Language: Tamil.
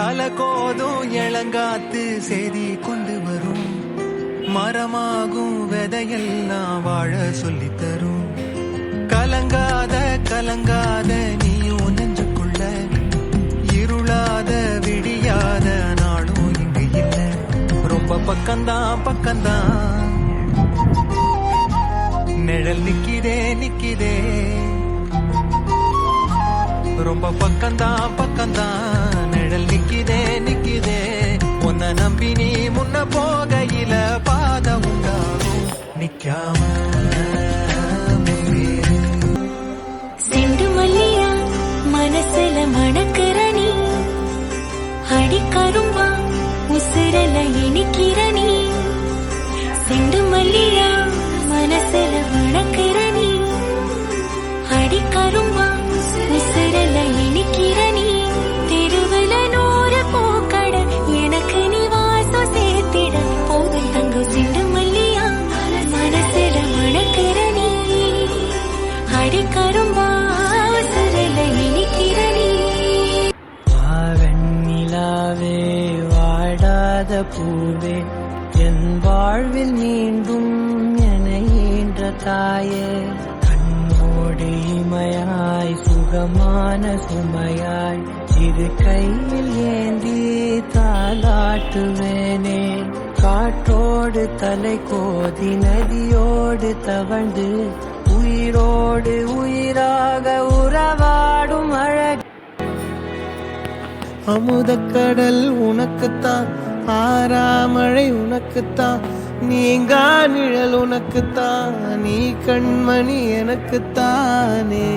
அலகோதும் இளங்காத்து செய்தி கொண்டு வரும். மரமாகும் விதையெல்லாம் வாழ சொல்லித் தரும். கலங்காத கலங்காத நீயும் நெஞ்சுக்குள்ள. இருளாத விடியாத நாளும் இங்கு இல்லை. ரொம்ப பக்கம்தான் பக்கம்தான். நிழல் நிக்கிதே நிக்கிதே. ரொம்ப பக்கம்தான் பக்கம்தான். நம்பி நீ முன்ன போகையில பாதம் உண்டாகும். நிக்காம முன்னேறு. செண்டு மல்லியா மனசுல மணக்கிற நீ. அடிக்கரும்பா உசுரல இனிக்கிற நீ. அடிக்கரும்பா வாடாத பூவே என் வாழ்வில் மீண்டும் என ஈன்ற தாயே. கண்ணோடு இமையாய் சுகமான சுமையாய் சிறு கையில் ஏந்தி தாளாட்டுவேனே. காற்றோடு தலை கோதி நதியோடு தவழ்ந்து உயிரோடு உயிராக உறவாடும் அழகு. அமுதக்கடல் உனக்குத்தான் ஆறாமழை உனக்குத்தான் நீங்கா நிழல் உனக்குத்தான் நீ கண்மணி எனக்குத்தானே.